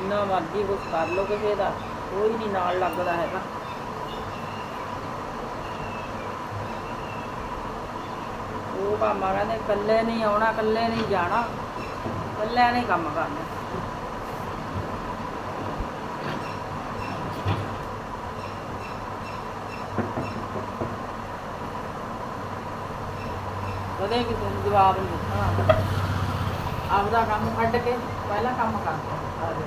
ਜਿੰਨਾ ਮਰਜ਼ੀ ਕੁਛ ਕਰ ਲਓ ਕਿਸੇ ਦਾ, ਕੋਈ ਨਹੀਂ ਨਾਲ ਲੱਗਦਾ ਹੈਗਾ। ਉਹ ਕੰਮ ਕਹਿੰਦੇ ਇਕੱਲੇ ਨਹੀਂ ਆਉਣਾ, ਇਕੱਲੇ ਨਹੀਂ ਜਾਣਾ, ਇਕੱਲਿਆਂ ਨੇ ਕੰਮ ਕਰਨਾ। ਕਦੇ ਕਿਸੇ ਨੂੰ ਜਵਾਬ ਨਹੀਂ ਦਿੱਤਾ। ਆਪਦਾ ਕੰਮ ਛੱਡ ਕੇ ਪਹਿਲਾਂ ਕੰਮ ਕਰਦੇ ਸਾਰੇ।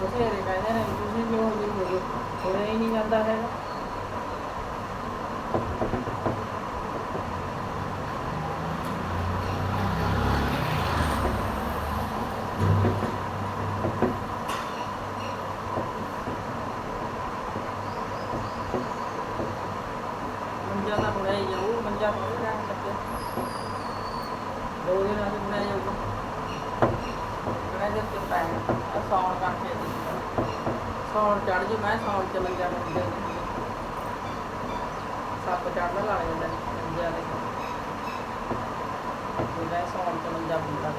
ਬਥੇਰੇ ਕਹਿੰਦੇ ਨੇ, ਤੁਸੀਂ ਕਿਉਂ ਜੀ ਹੋ ਗਏ ਹੋਇਆ ਹੀ ਨਹੀਂ ਜਾਂਦਾ ਹੈਗਾ। ਮੰਜਾ ਦੋ ਦਿਨ ਅਸੀਂ ਬਣਾਇਆ ਜਾਊਗਾ ਕਹਿੰਦੇ ਤੇ ਪੈ ਸੌਣ ਕਰਕੇ ਸੌਣ ਚੜ ਜੂ, ਮੈਂ ਸੌਣ ਚ ਮੰਜਾ ਮੰਜਾ ਸੱਪ ਚੜਨਾ ਲੱਗ ਜਾਂਦਾ ਮੰਜਾ ਦੇ ਤੇ। ਮੈਂ ਸੌਣ ਚ ਮੰਜਾ ਬੁੰਦਾ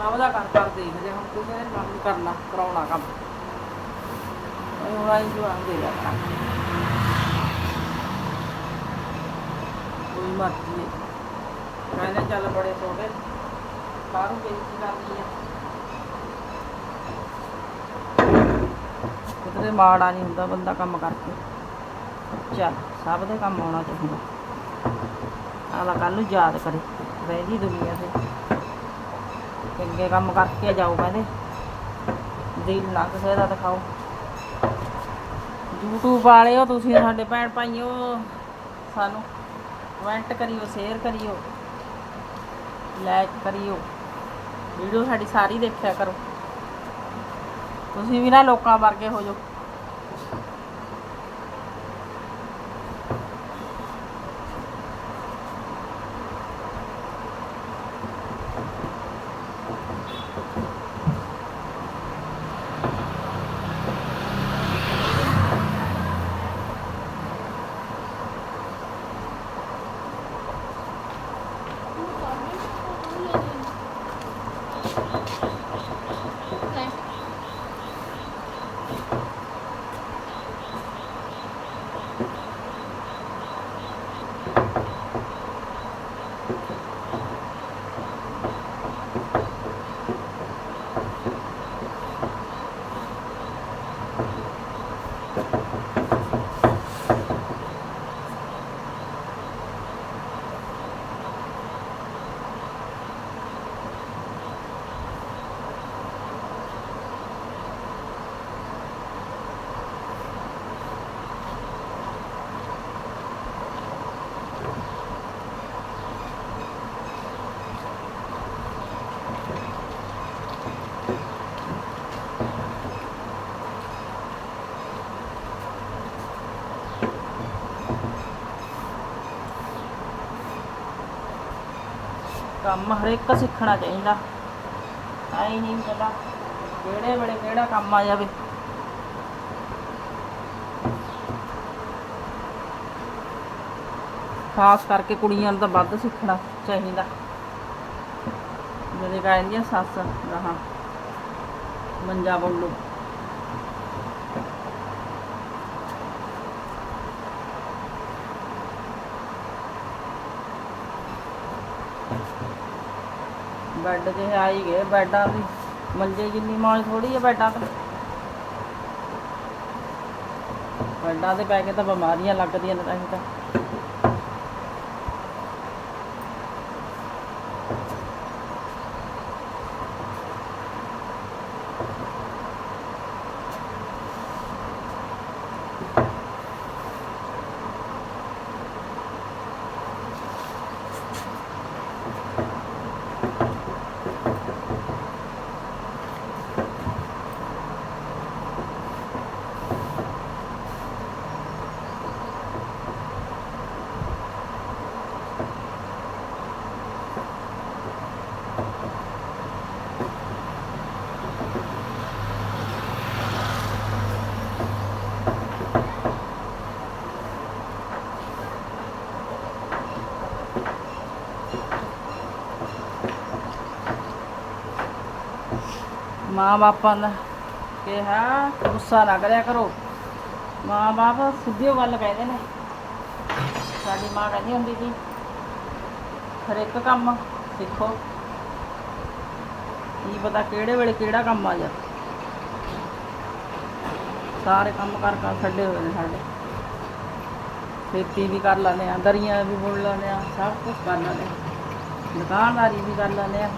ਸਭ ਦਾ ਕੰਮ ਕਰ ਦੇਖਦੇ ਹੁਣ ਕਿਸੇ ਨੇ ਕੰਮ ਕਰਨਾ ਕਰਾਉਣਾ ਕੰਮ। ਉਹ ਹੁਣ ਜਵਾਬ ਦੇ ਲਿਆ ਕੋਈ ਮਰਜ਼ੀ ਕਹਿੰਦੇ ਚੱਲ ਬੜੇ ਛੋਟੇ, ਬਾਹਰੋਂ ਬੇਇੱਜ਼ਤੀ ਕਰਨੀ ਆ? ਕਿਤੇ ਮਾੜਾ ਨਹੀਂ ਹੁੰਦਾ ਬੰਦਾ ਕੰਮ ਕਰਕੇ। ਚੱਲ, ਸਭ ਦੇ ਕੰਮ ਆਉਣਾ ਚਾਹੀਦਾ। ਆਲਾ ਕੱਲ ਨੂੰ ਯਾਦ ਕਰੇ, ਰਹਿ ਗਈ ਦੁਨੀਆ ਤੇ। ਚੰਗੇ ਕੰਮ ਕਰਕੇ ਜਾਓ ਕਹਿੰਦੇ। ਦਿਲ ਨਾ ਕਿਸੇ ਦਾ ਦਿਖਾਓ। YouTube ਵਾਲਿਓ ਤੁਸੀਂ, ਸਾਡੇ ਭੈਣ ਭਾਈਓ, ਸਾਨੂੰ ਕਮੈਂਟ ਕਰਿਓ ਸ਼ੇਅਰ ਕਰਿਓ ਲਾਈਕ ਕਰਿਓ ਵੀਡੀਓ ਸਾਡੀ ਸਾਰੀ ਦੇਖਿਆ ਕਰੋ। ਤੁਸੀਂ ਵੀ ਨਾ ਲੋਕਾਂ ਵਰਗੇ ਹੋ ਜਾਓ। ਕੰਮ ਹਰੇਕ ਸਿੱਖਣਾ ਚਾਹੀਦਾ। ਆਈ ਨਹੀਂ ਪਤਾ ਕਿਹੜੇ ਵੇਲੇ ਕਿਹੜਾ ਕੰਮ ਆ ਜਾਵੇ। ਖਾਸ ਕਰਕੇ ਕੁੜੀਆਂ ਨੂੰ ਤਾਂ ਵੱਧ ਸਿੱਖਣਾ ਚਾਹੀਦਾ। ਜਿਹੜੇ ਕਹਿੰਦੀਆਂ ਸੱਸ ਰਹਾ ਮੰਜਾ ਬੋਲੋ ਬੈੱਡ ਜੇ ਆ ਹੀ ਗਏ, ਬੈੱਡਾਂ ਦੀ ਮੰਜੇ ਜਿੰਨੀ ਮੌਜ ਥੋੜੀ ਹੈ ਬੈੱਡਾਂ ਤੇ। ਬੈੱਡਾਂ ਤੇ ਪੈ ਕੇ ਤਾਂ ਬਿਮਾਰੀਆਂ ਲੱਗਦੀਆਂ ਨੇ ਤਾਂ ਹੀ ਤਾਂ। ਮਾਂ ਬਾਪਾਂ ਦਾ ਕਿਹਾ, ਗੁੱਸਾ ਨਾ ਕਰਿਆ ਕਰੋ। ਮਾਂ ਬਾਪ ਸਿੱਧੀ ਓ ਗੱਲ ਕਹਿੰਦੇ ਨੇ। ਸਾਡੀ ਮਾਂ ਕਹਿੰਦੀ ਹੁੰਦੀ ਸੀ, ਹਰ ਇੱਕ ਕੰਮ ਸਿੱਖੋ। ਕੀ ਪਤਾ ਕਿਹੜੇ ਵੇਲੇ ਕਿਹੜਾ ਕੰਮ ਆ ਜਾ ਸਾਰੇ ਕੰਮ ਕਰ ਕਰ ਛੱਡੇ ਹੋਏ ਨੇ ਸਾਡੇ। ਖੇਤੀ ਵੀ ਕਰ ਲੈਂਦੇ ਆ, ਦਰੀਆਂ ਵੀ ਬੁਣ ਲੈਂਦੇ ਆ, ਸਭ ਕੁਝ ਕਰ ਲੈਂਦੇ ਆ। ਦੁਕਾਨਦਾਰੀ ਵੀ ਕਰ ਲੈਂਦੇ ਆ।